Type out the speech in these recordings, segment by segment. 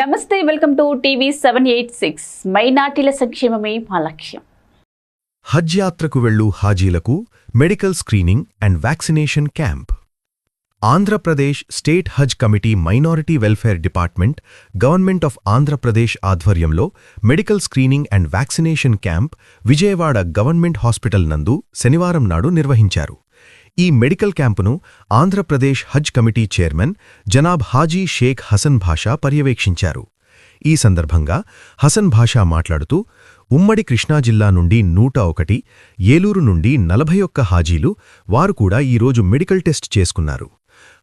నమస్తే welcome to TV seven eight six. మైనార్టీల సంక్షేమమే మా లక్ష్యం. హజ్ యాత్రకు వెళ్ళు హాజీలకు medical screening and vaccination camp. Andhra Pradesh state Haj committee minority welfare department government of Andhra Pradesh ఆధ్వర్యంలో medical screening and vaccination camp Vijayawada government hospital నందు శనివారం నాడు నిర్వహించారు. ఈ మెడికల్ క్యాంపును ఆంధ్రప్రదేశ్ హజ్ కమిటీ చైర్మన్ జనాబ్ హాజీ షేక్ హసన్ భాషా పర్యవేక్షించారు. ఈ సందర్భంగా హసన్ భాషా మాట్లాడుతూ ఉమ్మడి కృష్ణా జిల్లా నుండి నూట ఒకటి ఏలూరు నుండి నలభై ఒక్క హాజీలు వారు కూడా ఈరోజు మెడికల్ టెస్ట్ చేసుకున్నారు.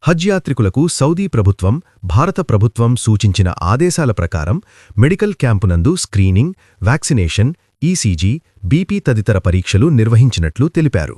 హజ్ యాత్రికులకు సౌదీ ప్రభుత్వం భారత ప్రభుత్వం సూచించిన ఆదేశాల ప్రకారం మెడికల్ క్యాంపునందు స్క్రీనింగ్ వ్యాక్సినేషన్ ఈసీజీ బీపీ తదితర పరీక్షలు నిర్వహించినట్లు తెలిపారు.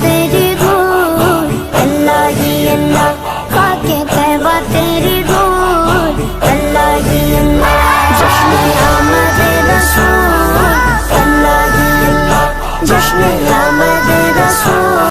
تیری گو اللہ ہی اللہ کا کہوا تیری گو اللہ ہی اللہ جشن آمد رسول اللہ ہی اللہ جشن آمد